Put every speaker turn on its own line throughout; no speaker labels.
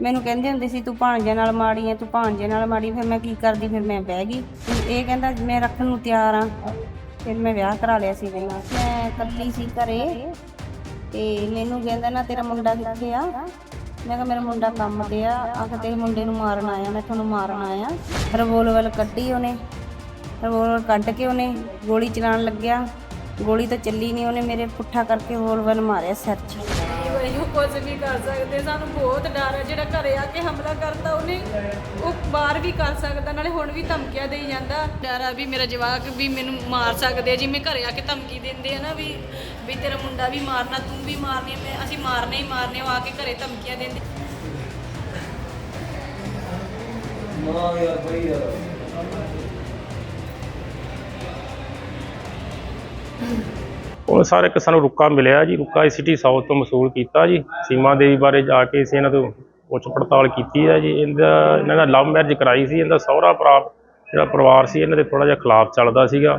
ਮੈਨੂੰ ਕਹਿੰਦੇ ਹੁੰਦੇ ਸੀ, ਤੂੰ ਭਾਂਜੇ ਨਾਲ ਮਾੜੀ ਐ, ਤੂੰ ਭਾਂਜੇ ਨਾਲ ਮਾੜੀ ਫਿਰ ਮੈਂ ਕੀ ਕਰਦੀ, ਫਿਰ ਮੈਂ ਬਹਿ ਗਈ। ਇਹ ਕਹਿੰਦਾ, ਮੈਂ ਰੱਖਣ ਨੂੰ ਤਿਆਰ ਆ। ਫਿਰ ਮੈਂ ਵਿਆਹ ਕਰਾ ਲਿਆ ਸੀ ਪਹਿਲਾਂ ਮੈਂ ਇਕੱਲੀ ਸੀ ਘਰੇ ਤੇ ਮੈਨੂੰ ਕਹਿੰਦਾ, ਨਾ, ਤੇਰਾ ਮੁੰਡਾ ਕਿੱਥੇ ਆ? ਮੈਂ ਕਿਹਾ, ਮੇਰਾ ਮੁੰਡਾ ਕੰਮ ਤੇ ਆ। ਆਖ ਤੇਰੇ ਮੁੰਡੇ ਨੂੰ ਮਾਰਨ ਆਇਆ, ਮੈਂ ਤੁਹਾਨੂੰ ਮਾਰਨ ਆਇਆ। ਰਿਵੋਲਵਰ ਕੱਢੀ ਉਹਨੇ। ਰਿਵੋਲਵਰ ਕੱਢ ਕੇ ਉਹਨੇ ਗੋਲੀ ਚਲਾਉਣ ਲੱਗਿਆ। ਗੋਲੀ ਤਾਂ ਚੱਲੀ ਨਹੀਂ ਉਹਨੇ ਮੇਰੇ ਪੁੱਠਾ ਕਰਕੇ ਰਿਵੋਲਵਰ ਮਾਰਿਆ ਸਿਰ 'ਚ।
ਇਹੋ ਕੁਝ ਵੀ ਕਰ ਸਕਦੇ। ਸਾਨੂੰ ਬਹੁਤ ਡਰ ਹੈ ਜਿਹੜਾ ਘਰੇ ਆ ਕੇ ਹਮਲਾ ਕਰਦਾ ਉਹਨੇ ਉਹ ਬਾਹਰ ਵੀ ਕਰ ਸਕਦਾ ਨਾਲੇ ਹੁਣ ਵੀ ਧਮਕੀਆਂ ਦੇਈ ਜਾਂਦਾ। ਡਰ ਆ ਵੀ ਮੇਰਾ ਜਵਾਕ ਵੀ ਮੈਨੂੰ ਮਾਰ ਸਕਦੇ ਆ ਜਿਵੇਂ ਘਰੇ ਆ ਕੇ ਧਮਕੀ ਦਿੰਦੇ ਆ ਨਾ ਵੀ ਵੀ ਤੇਰਾ ਮੁੰਡਾ ਵੀ ਮਾਰਨਾ ਤੂੰ ਵੀ ਮਾਰਨੀ ਮੈਂ ਅਸੀਂ ਮਾਰਨੇ ਹੀ ਮਾਰਨੇ ਆ, ਉਹ ਆ ਕੇ ਘਰੇ ਧਮਕੀਆਂ ਦਿੰਦੇ।
ਉਹ ਸਾਰੇ ਇੱਕ ਸਾਨੂੰ ਰੁੱਕਾ ਮਿਲਿਆ ਜੀ, ਰੁੱਕਾ ਸਿਟੀ ਸਾਊਥ ਤੋਂ ਮਸੂਲ ਕੀਤਾ ਜੀ। ਸੀਮਾ ਦੇਵੀ ਬਾਰੇ ਜਾ ਕੇ ਅਸੀਂ ਇਹਨਾਂ ਤੋਂ ਪੁੱਛ ਪੜਤਾਲ ਕੀਤੀ ਹੈ ਜੀ। ਇਹਦਾ, ਇਹਨਾਂ ਦਾ ਲਵ ਮੈਰਿਜ ਕਰਾਈ ਸੀ, ਇਹਦਾ ਸਹੁਰਾ ਭਰਾ ਜਿਹੜਾ ਪਰਿਵਾਰ ਸੀ, ਇਹਨਾਂ ਦੇ ਥੋੜਾ ਜਿਹਾ ਖਿਲਾਫ ਚੱਲਦਾ ਸੀਗਾ।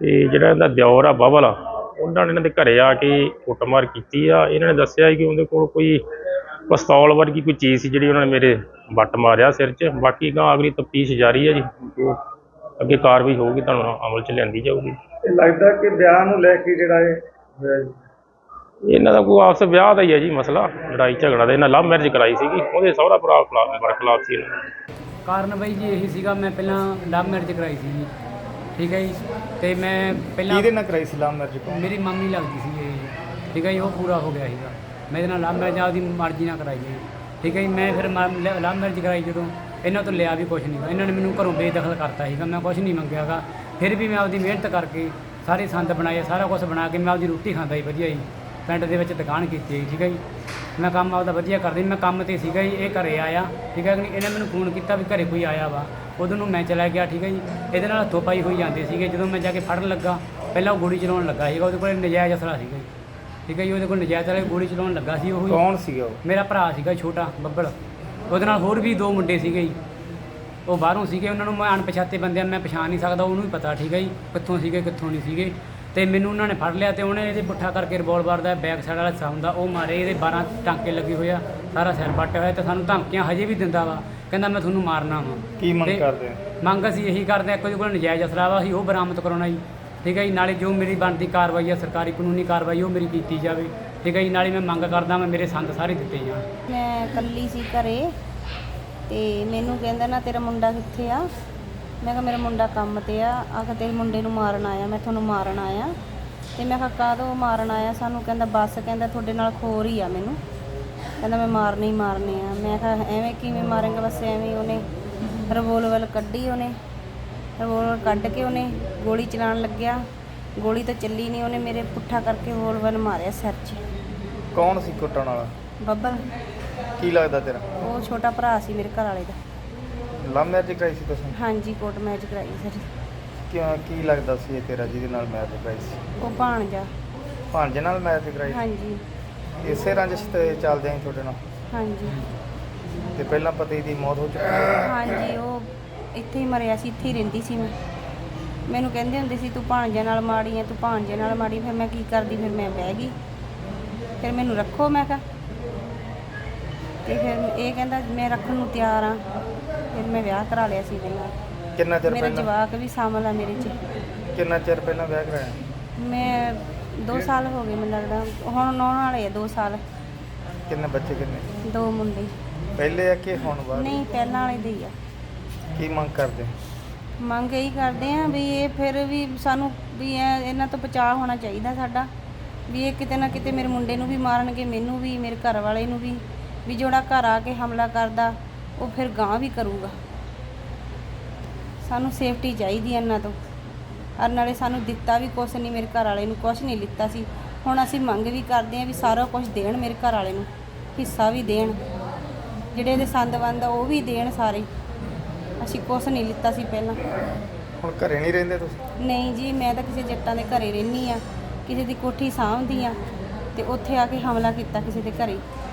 ਤੇ ਜਿਹੜਾ ਇਹਦਾ ਦਿਓਰ ਆ ਬਬਲ ਆ, ਉਹਨਾਂ ਨੇ ਇਹਨਾਂ ਦੇ ਘਰੇ ਆ ਕੇ ਕੁੱਟਮਾਰ ਕੀਤੀ ਆ। ਇਹਨਾਂ ਨੇ ਦੱਸਿਆ ਕਿ ਉਹਦੇ ਕੋਲ ਕੋਈ ਪਿਸਤੌਲ ਵਰਗੀ ਕੋਈ ਚੀਜ਼ ਸੀ ਜਿਹੜੀ ਉਹਨਾਂ ਨੇ ਮੇਰੇ ਵੱਟ ਮਾਰਿਆ ਸਿਰ 'ਚ। ਬਾਕੀ ਗਾਂ ਅਗਲੀ ਤਫਤੀਸ਼ ਜਾਰੀ ਹੈ ਜੀ ਜੋ। ਅੱਗੇ ਕਾਰਵਾਈ ਹੋਊਗੀ ਤੁਹਾਨੂੰ ਅਮਲ 'ਚ ਲਿਆਂਦੀ ਜਾਊਗੀ।
ਇਹ ਲੱਗਦਾ ਕਿ ਵਿਆਹ ਨੂੰ ਲੈ ਕੇ ਜਿਹੜਾ ਇਹ ਹੋਇਆ ਜੀ।
ਇਹਨਾਂ ਦਾ ਕੋਈ ਆਪਸ ਵਿਆਹ ਦਾ ਹੀ ਹੈ ਜੀ ਮਸਲਾ ਲੜਾਈ ਝਗੜਾ ਦਾ ਇਹਨਾਂ ਲਵ ਮੈਰਿਜ ਕਰਾਈ ਸੀਗੀ ਉਹਦੇ ਸਹੁਰਾ ਭਰਾ ਖਿਲਾਫ ਸੀ ਇਹਨਾਂ ਦਾ।
ਕਾਰਨ ਬਈ ਜੀ ਇਹੀ ਸੀਗਾ ਮੈਂ ਪਹਿਲਾਂ ਲਵ ਮੈਰਿਜ ਕਰਾਈ ਸੀ ਜੀ। ਠੀਕ ਹੈ ਜੀ ਤੇ ਮੈਂ ਪਹਿਲਾਂ
ਕਿਹਦੇ ਨਾਲ ਕਰਾਈ ਸੀ ਲਾਮ ਮੈਰਿਜ ਕੋ
ਮੇਰੀ ਮੰਮੀ ਲੱਗਦੀ ਸੀ ਇਹ। ਠੀਕ ਹੈ ਜੀ ਉਹ ਪੂਰਾ ਹੋ ਗਿਆ ਸੀਗਾ। ਮੈਂ ਇਹਦੇ ਨਾਲ ਲਵ ਮੈਰਿਜ ਆਪਦੀ ਮਰਜ਼ੀ ਨਾਲ ਕਰਾਈ ਜੀ। ਠੀਕ ਹੈ ਜੀ ਮੈਂ ਫਿਰ ਲਵ ਮੈਰਿਜ ਕਰਾਈ ਜਦੋਂ। ਇਹਨਾਂ ਤੋਂ ਲਿਆ ਵੀ ਕੁਝ ਨਹੀਂ ਇਹਨਾਂ ਨੇ ਮੈਨੂੰ ਘਰੋਂ ਬੇਦਖਲ ਕਰਤਾ ਸੀਗਾ ਮੈਂ ਕੁਝ ਨਹੀਂ ਮੰਗਿਆਗਾ। ਫਿਰ ਵੀ ਮੈਂ ਆਪਦੀ ਮਿਹਨਤ ਕਰਕੇ ਸਾਰੇ ਸੰਦ ਬਣਾਏ ਸਾਰਾ ਕੁਝ ਬਣਾ ਕੇ ਮੈਂ ਆਪਦੀ ਰੋਟੀ ਖਾਂਦਾ ਸੀ ਵਧੀਆ ਜੀ। ਪਿੰਡ ਦੇ ਵਿੱਚ ਦੁਕਾਨ ਕੀਤੀ ਹੈ ਠੀਕ ਹੈ ਜੀ। ਮੈਂ ਕੰਮ ਆਪਦਾ ਵਧੀਆ ਕਰਦਾ ਮੈਂ ਕੰਮ ਤੇ ਸੀਗਾ ਜੀ ਇਹ ਘਰੇ ਆਇਆ ਠੀਕ ਹੈ ਕਿ ਇਹਨੇ ਮੈਨੂੰ ਫੋਨ ਕੀਤਾ ਵੀ ਘਰੇ ਕੋਈ ਆਇਆ ਵਾ। ਉਦੋਂ ਨੂੰ ਮੈਂ ਚਲਾ ਗਿਆ ਠੀਕ ਹੈ ਜੀ। ਇਹਦੇ ਨਾਲ ਹੱਥੋਂ ਪਾਈ ਹੋਈ ਜਾਂਦੇ ਸੀਗੇ ਜਦੋਂ ਮੈਂ ਜਾ ਕੇ ਫੜਨ ਲੱਗਾ ਪਹਿਲਾਂ ਉਹ ਗੋਲੀ ਚਲਾਉਣ ਲੱਗਾ ਸੀਗਾ ਉਹਦੇ ਕੋਲ ਨਜਾਇਜ਼ ਅਸਲਾ ਸੀਗਾ ਜੀ। ਠੀਕ ਹੈ ਜੀ ਉਹਦੇ ਕੋਲ ਨਜਾਇਜ਼ ਵਾਲੇ ਗੋਲੀ ਚਲਾਉਣ ਲੱਗਾ ਸੀ ਉਹ।
ਕੌਣ ਸੀਗਾ ਉਹ?
ਮੇਰਾ ਭਰਾ ਸੀਗਾ ਛੋਟਾ ਬੱਬਲ। ਉਹਦੇ ਨਾਲ ਹੋਰ ਵੀ ਦੋ ਮੁੰਡੇ ਸੀਗੇ ਜੀ। ਉਹ ਬਾਹਰੋਂ ਸੀਗੇ ਉਹਨਾਂ ਨੂੰ ਮੈਂ ਅਣਪਛਾਤੇ ਬੰਦਿਆਂ ਨੂੰ ਮੈਂ ਪਛਾਣ ਨਹੀਂ ਸਕਦਾ ਉਹਨੂੰ ਵੀ ਪਤਾ ਠੀਕ ਹੈ ਜੀ ਕਿੱਥੋਂ ਸੀਗੇ ਕਿੱਥੋਂ ਨਹੀਂ ਸੀਗੇ। ਤੇ ਮੈਨੂੰ ਉਹਨਾਂ ਨੇ ਫੜ ਲਿਆ ਤੇ ਉਹਨੇ ਇਹਦੇ ਪੁੱਠਾ ਕਰਕੇ ਰਿਵੋਲਵਰ ਦਾ ਬੈਕ ਸਾਈਡ ਵਾਲਾ ਹਿੱਸਾ ਹੁੰਦਾ ਉਹ ਮਾਰੇ ਇਹਦੇ 12 ਟਾਂਕੇ ਲੱਗੇ ਹੋਏ ਆ ਸਾਰਾ ਸਿਰ ਪੱਟਿਆ ਹੋਇਆ ਤੇ ਸਾਨੂੰ ਧਮਕੀਆਂ ਹਜੇ ਵੀ ਦਿੰਦਾ ਵਾ ਕਹਿੰਦਾ ਮੈਂ ਤੁਹਾਨੂੰ ਮਾਰਨਾ ਵਾ।
ਕੀ ਮੰਗ ਕਰਦੇ ਆ?
ਮੰਗ ਅਸੀਂ ਇਹੀ ਕਰਦੇ ਹਾਂ ਕੋਈ ਕੋਲ ਨਜਾਇਜ਼ ਅਸਲਾ ਵਾ ਅਸੀਂ ਉਹ ਬਰਾਮਦ ਕਰਾਉਣਾ ਜੀ। ਠੀਕ ਹੈ ਜੀ ਨਾਲੇ ਜੋ ਮੇਰੀ ਬਣਦੀ ਕਾਰਵਾਈ ਆ ਸਰਕਾਰੀ ਕਾਨੂੰਨੀ ਕਾਰਵਾਈ ਉਹ ਮੇਰੀ ਕੀਤੀ ਜਾਵੇ। ਠੀਕ ਹੈ ਜੀ, ਨਾਲੇ ਮੈਂ ਮੰਗ ਕਰਦਾ ਮੈਂ ਮੇਰੇ ਸੰਦ ਸਾਰੇ ਦਿੱਤੇ ਜਾਣ।
ਮੈਂ ਇਕੱਲੀ ਸੀ ਘਰੇ ਤੇ ਮੈਨੂੰ ਕਹਿੰਦਾ ਨਾ ਤੇਰਾ ਮੁੰਡਾ ਕਿੱਥੇ ਆ? ਮੈਂ ਕਿਹਾ ਮੇਰਾ ਮੁੰਡਾ ਕੰਮ ਤੇ ਆ। ਆਖ ਤੇਰੇ ਮੁੰਡੇ ਨੂੰ ਮਾਰਨ ਆਇਆ, ਮੈਂ ਤੁਹਾਨੂੰ ਮਾਰਨ ਆਇਆ। ਤੇ ਮੈਂ ਕਿਹਾ ਕਾਹਦੋਂ ਮਾਰਨ ਆਇਆ? ਸਾਨੂੰ ਕਹਿੰਦਾ ਬੱਸ ਕਹਿੰਦਾ ਤੁਹਾਡੇ ਨਾਲ ਖੋਰ ਹੀ ਆ ਮੈਨੂੰ। ਕਹਿੰਦਾ ਮੈਂ ਮਾਰਨੇ ਹੀ ਮਾਰਨੇ ਆ। ਮੈਂ ਕਿਹਾ ਐਵੇਂ ਕਿਵੇਂ ਮਾਰਾਂਗਾ? ਬਸ ਐਵੇਂ ਹੀ ਉਹਨੇ ਰਿਵੋਲਵਰ ਕੱਢੀ ਉਹਨੇ। ਰਿਵੋਲਵਰ ਕੱਢ ਕੇ ਉਹਨੇ ਗੋਲੀ ਚਲਾਉਣ ਲੱਗਿਆ। ਗੋਲੀ ਤਾਂ ਚੱਲੀ ਨਹੀਂ ਉਹਨੇ ਮੇਰੇ ਪੁੱਠਾ ਕਰਕੇ ਰਿਵੋਲਵਰ ਮਾਰਿਆ ਸਿਰ 'ਚ।
ਕੌਣ ਸੀ ਕੁੱਟਣ ਵਾਲਾ?
ਬੱਬਲ।
ਕੀ ਲੱਗਦਾ ਤੇਰਾ?
ਉਹ ਛੋਟਾ ਭਰਾ ਸੀ ਮੇਰੇ ਘਰ ਵਾਲੇ ਦਾ।
ਲਵ ਮੈਰਿਜ ਕਰਾਈ ਸੀ ਤੁਸੀਂ?
ਹਾਂਜੀ ਕੋਰਟ ਮੈਚ ਕਰਾਈ ਸਰ
ਕਿਉਂ ਕੀ ਲੱਗਦਾ ਸੀ ਇਹ ਤੇਰਾ ਜਿਹਦੇ ਨਾਲ ਮੈਰਿਜ ਕਰਾਈ ਸੀ?
ਉਹ ਭਾਣਜਾ।
ਭਾਂਜੇ ਨਾਲ ਮੈਰਿਜ ਕਰਾਈ?
ਹਾਂਜੀ।
ਇਸੇ ਰੰਜਿਸ਼ ਤੇ ਚੱਲਦੇ ਆਂ ਤੁਹਾਡੇ ਨਾਲ?
ਹਾਂਜੀ।
ਤੇ ਪਹਿਲਾਂ ਪਤੀ ਦੀ ਮੌਤ ਹੋ ਚੁੱਕੀ
ਹਾਂਜੀ ਉਹ ਇੱਥੇ ਹੀ ਮਰਿਆ ਸੀ ਇੱਥੇ ਹੀ ਰਹਿੰਦੀ ਸੀ ਮੈਂ। ਮੈਨੂੰ ਕਹਿੰਦੇ ਹੁੰਦੇ ਸੀ ਤੂੰ ਭਾਣਜੇ ਨਾਲ ਮਾੜੀ ਐ ਤੂੰ ਭਾਣਜੇ ਨਾਲ ਮਾੜੀ ਫਿਰ ਮੈਂ ਕੀ ਕਰਦੀ ਫਿਰ ਮੈਂ ਬਹਿ ਗਈ। ਫਿਰ ਮੈਨੂੰ ਰੱਖੋ ਮੈਂ ਕਿਹਾ। ਤੇ ਫਿਰ ਇਹ ਕਹਿੰਦਾ ਮੈਂ ਰੱਖਣ ਨੂੰ ਤਿਆਰ ਆ। ਫਿਰ ਮੈਂ ਵਿਆਹ ਕਰਾ ਲਿਆ ਸੀ ਪਹਿਲਾਂ
ਕਿੰਨਾ ਚਿਰ
ਮੇਰਾ
ਪਹਿਲਾਂ?
ਜਵਾਕ ਵੀ ਸ਼ਾਮਲ ਆ ਮੇਰੇ 'ਚ।
ਕਿੰਨਾ ਚਿਰ ਪਹਿਲਾਂ ਵਿਆਹ ਕਰਾਇਆ?
ਮੈਂ 2 ਸਾਲ ਹੋ ਗਏ ਮੈਨੂੰ ਲੱਗਦਾ। ਹੁਣ ਨੌਣ ਵਾਲੇ ਆ 2 ਸਾਲ।
ਕਿੰਨੇ ਬੱਚੇ ਕਿੰਨੇ?
ਦੋ ਮੁੰਡੇ।
ਪਹਿਲੇ ਆ ਕਿ ਹੁਣ ਬਾਅਦ?
ਨਹੀਂ ਪਹਿਲਾਂ ਵਾਲੇ ਦੇ ਹੀ ਆ।
ਕੀ ਮੰਗ ਕਰਦੇ?
ਮੰਗ ਇਹੀ ਕਰਦੇ ਆ ਵੀ ਇਹ ਫਿਰ ਵੀ ਸਾਨੂੰ ਵੀ ਇਹ- ਇਹਨਾਂ ਤੋਂ ਬਚਾਅ ਹੋਣਾ ਚਾਹੀਦਾ ਸਾਡਾ, ਵੀ ਇਹ ਕਿਤੇ ਨਾ ਕਿਤੇ ਮੇਰੇ ਮੁੰਡੇ ਨੂੰ ਵੀ ਮਾਰਨਗੇ, ਮੈਨੂੰ ਵੀ, ਮੇਰੇ ਘਰ ਵਾਲੇ ਨੂੰ ਵੀ ਵੀ ਜਿਹੜਾ ਘਰ ਆ ਕੇ ਹਮਲਾ ਕਰਦਾ, ਉਹ ਫਿਰ ਗਾਂ ਵੀ ਕਰੂਗਾ। ਸਾਨੂੰ ਸੇਫਟੀ ਚਾਹੀਦੀ ਹੈ ਇਹਨਾਂ ਤੋਂ। ਔਰ ਨਾਲੇ ਸਾਨੂੰ ਦਿੱਤਾ ਵੀ ਕੁਛ ਨਹੀਂ, ਮੇਰੇ ਘਰ ਵਾਲੇ ਨੂੰ ਕੁਛ ਨਹੀਂ ਲਿੱਤਾ ਸੀ। ਹੁਣ ਅਸੀਂ ਮੰਗ ਵੀ ਕਰਦੇ ਹਾਂ ਵੀ ਸਾਰਾ ਕੁਝ ਦੇਣ ਮੇਰੇ ਘਰ ਵਾਲੇ ਨੂੰ, ਹਿੱਸਾ ਵੀ ਦੇਣ। ਜਿਹੜੇ ਇਹਦੇ ਸੰਦ ਬੰਦ ਆ, ਉਹ ਵੀ ਦੇਣ ਸਾਰੇ। ਅਸੀਂ ਕੁਛ ਨਹੀਂ ਲਿੱਤਾ ਸੀ ਪਹਿਲਾਂ।
ਹੁਣ ਘਰੇ ਨਹੀਂ ਰਹਿੰਦੇ ਤੁਸੀਂ?
ਨਹੀਂ ਜੀ ਮੈਂ ਤਾਂ ਕਿਸੇ ਜੱਟਾਂ ਦੇ ਘਰੇ ਰਹਿੰਦੀ ਆ ਕਿਸੇ ਦੀ ਕੋਠੀ ਸਾਂਭਦੀ ਆ ਤੇ ਉੱਥੇ ਆ ਕੇ ਹਮਲਾ ਕੀਤਾ ਕਿਸੇ ਦੇ ਘਰੇ।